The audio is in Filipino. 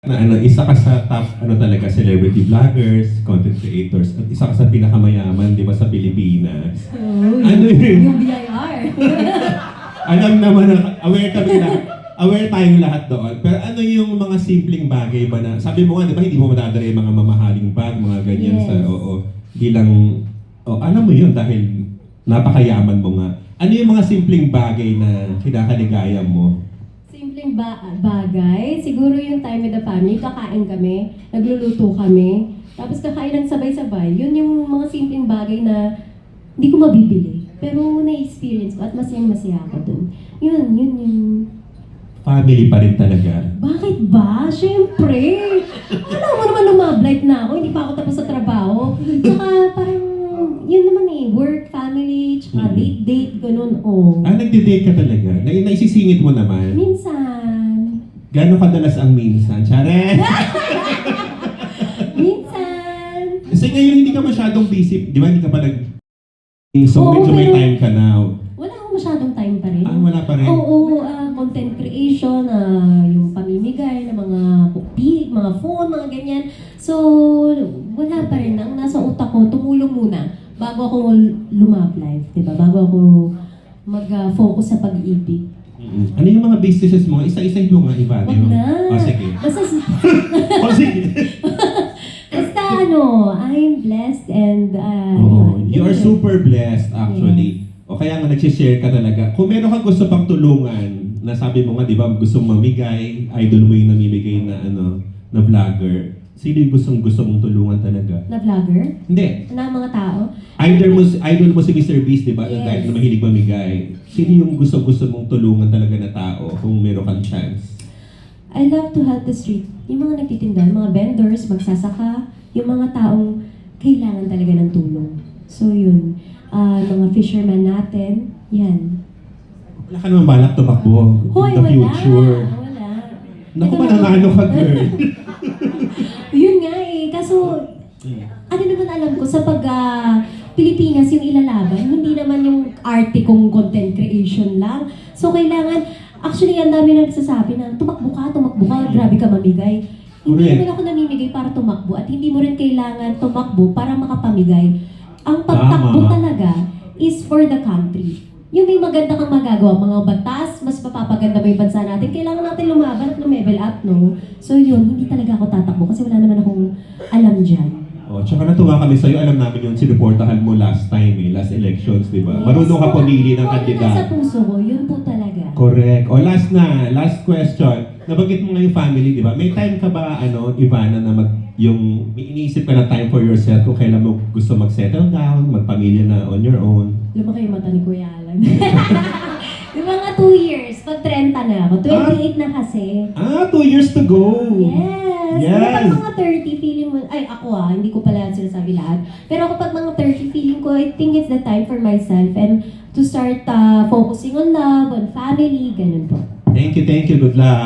na ano, isa ka sa top ano talaga celebrity vloggers, content creators, at isa ka sa pinakamayaman, di ba, sa Pilipinas. Oh, Ano yun? Yung BIR. Alam naman na aware kami lahat. Aware tayong lahat doon. Pero ano yung mga simpleng bagay ba na, sabi mo nga, di ba, hindi mo madadala yung mga mamahaling bag, mga ganyan Yes. sa, oo, bilang, oh, alam mo yun dahil napakayaman mo nga. Ano yung mga simpleng bagay na kinakaligaya mo? Simpleng ba bagay. Siguro yung time with the family, kakain kami, nagluluto kami, tapos kakain ng sabay-sabay. Yun yung mga simpleng bagay na hindi ko mabibili. Pero na-experience ko at masayang-masaya ako dun. Yun, yun, yun. Family pa rin talaga. Bakit ba? Siyempre! Alam mo naman lumablight na ako, hindi pa ako tapos sa trabaho. Tsaka parang, yun naman eh, work, family, ganun, oh. Ah, nagde-date ka talaga? Na, naisisingit mo naman? Minsan, Gano'ng kadalas ang minsan? Charet! minsan, Kasi ngayon hindi ka masyadong busy. Di ba hindi ka pa nag... So Oo, medyo may pero- time ka now. wala akong masyadong time pa rin. Ah, wala pa rin. Oo, ah, content creation, ah, yung pamimigay ng mga kupi, mga phone, mga ganyan. So, wala pa rin. Ang nasa utak ko, tumulong muna bago ako lumab life, di ba? Bago ako mag-focus sa pag-ibig. Mm-mm. Ano yung mga businesses mo? Isa-isa mo nga, Ivan. Wag na. Oh, sige. Basta, oh, sige. basta ano, I'm blessed and uh, oh, yun, you are super blessed actually. O kaya nga nag-share ka talaga. Kung meron kang gusto pang tulungan, na sabi mo nga, di ba, gusto mamigay, idol mo yung namimigay na ano, na vlogger. Sino yung gustong gusto mong tulungan talaga? Na vlogger? Hindi. Na mga tao? Idol mo, idol mo si Mr. Beast, di ba? Yes. Dahil na mahilig mamigay. Sino yung gusto-gusto mong tulungan talaga na tao kung meron kang chance? I love to help the street. Yung mga nagtitinda, yung mga vendors, magsasaka, yung mga taong kailangan talaga ng tulong. So yun, Ah, mga fisherman natin, yan. Wala ka naman balak tumakbo Hoy, the wala! future. Wala. Naku, Ito mananalo ka, girl. Kaso ano naman alam ko, sa pag ah, Pilipinas yung ilalaban, hindi naman yung arte kong content creation lang. So kailangan, actually ang dami na nagsasabi na tumakbo ka, tumakbo ka, grabe ka mamigay. Hindi Correct. naman ako namimigay para tumakbo at hindi mo rin kailangan tumakbo para makapamigay. Ang pagtakbo Tama. talaga is for the country. Yung may maganda kang magagawa, mga batas, mas mapapaganda mo yung bansa natin, kailangan natin lumaban at lumevel up, no? So yun, hindi talaga ako tatakbo kasi wala naman akong alam dyan. Oh, tsaka natuwa kami sa'yo. Alam namin yung sinuportahan mo last time eh, last elections, di ba? Marunong ka pumili ng kandidato. puso ko, yun po talaga. Correct. O last na, last question. Nabanggit mo nga yung family, di ba? May time ka ba, ano, Ivana, na mag, yung, may iniisip ka na time for yourself kung kailan mo gusto mag-settle down, magpamilya na on your own? Lumaki yung mata ni Kuya Alan. yung mga two years, pag 30 na ako. 28 na kasi. Ah, two years to go! Yes! Yes. Kapag mga 30, feeling mo, ay ako ah, hindi ko pala sinasabi lahat. Pero kapag mga 30, feeling ko, I think it's the time for myself and to start uh, focusing on love, on family, ganun po. Thank you, thank you. Good luck.